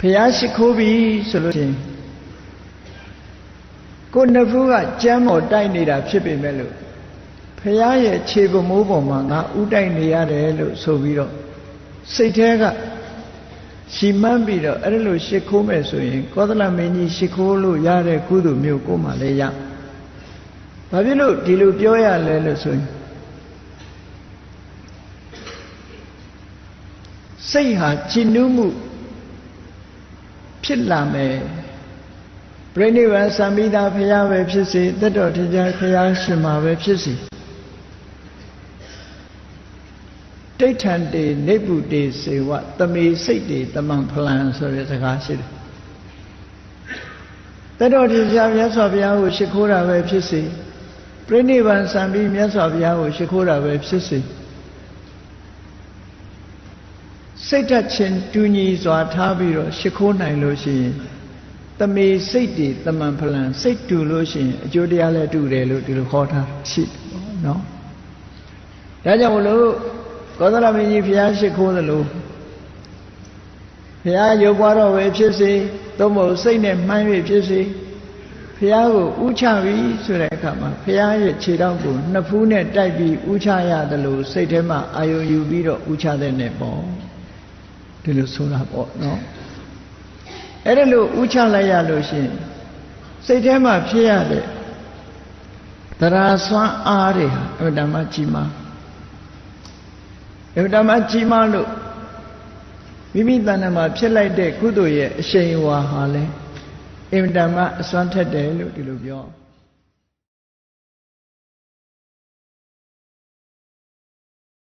ဖះရှိခိုးပြီဆိုလို့ရှိရင်ကိုယ်နှစ်ဖူးကကြမ်းမော်တိုက်နေတာဖြစ်ပေမဲ့လို့ဖះရဲ့ခြေကမိုးပေါ်မှာငါဥတိုက်နေရတယ်လို့ဆိုပြီးတော့စိတ်แท้ကရှီမန်းပြီးတော့အဲ့လိုရှ िख ိုးမယ်ဆိုရင်ကောသလမင်းကြီးရှ िख ိုးလို့ရတဲ့ကုသိုလ်မျိုးကိုမှလည်းရ။ဘာဖြစ်လို့ဒီလိုပြောရလဲလို့ဆိုရင်စိတ်ဟာကြည်နူးမှု ဖြစ်လာမယ်ပြိဋိဘံသံမိတာဖရာပဲဖြစ်စေတတ္တော်တရားဖရာရှင်မှာပဲဖြစ်စေတိဋ္ဌံတေနေပုတေစေဝတမေစိတ်တေတမံဖလံဆိုတဲ့စကားရှိတယ်တတ္တော်တရားမြတ်စွာဘုရားကိုရှိခိုးတာပဲဖြစ်စေပြိဋိဘံသံမိမြတ်စွာဘုရားကိုရှိခိုးတာပဲဖြစ်စေ စိတ်ဓာတ်ချင်းတူညီစွာထားပြီးတော့ရှိခိုးနိုင်လို့ရှိရင်တမေစိတ်တွေတမန်ဖလံစိတ်တူလို့ရှိရင်အကျိုးတရားလည်းတူတယ်လို့ဒီလိုခေါ်ထားရှိတယ်ပေါ့နော်ဒါကြောင့်မလို့ကောသလမင်းကြီးဘုရားရှိခိုးသလိုဘုရားရုပ်ပွားတော့ပဲဖြစ်စေသို့မဟုတ်စိတ်နဲ့မှန်း၍ဖြစ်စေဘုရားကိုဥချပြီဆိုတဲ့အခါမှာဘုရားရဲ့ခြေထောက်ကိုနှစ်ဖူးနဲ့တိုက်ပြီးဥချရတယ်လို့စိတ်ထဲမှာအာယုံယူပြီးတော့ဥချတဲ့နဲ့ပေါ့ ဒီလိုဆိုတာပေါ့နော်အဲ့ဒါလို့ဥချလိုက်ရလို့ရှိရင်စိတ်ထဲမှာဖြစ်ရတဲ့တရားစွမ်းအားတွေဟာအမှန်တမ်းကြီးမားအမှန်တမ်းကြီးမားလို့မိမိတဏ္ဍာမှာဖြစ်လိုက်တဲ့ကုသိုလ်ရဲ့အရှိန်အဝါဟာလဲအမှန်တမ်းအစွမ်းထက်တယ်လို့ဒီလိုပြော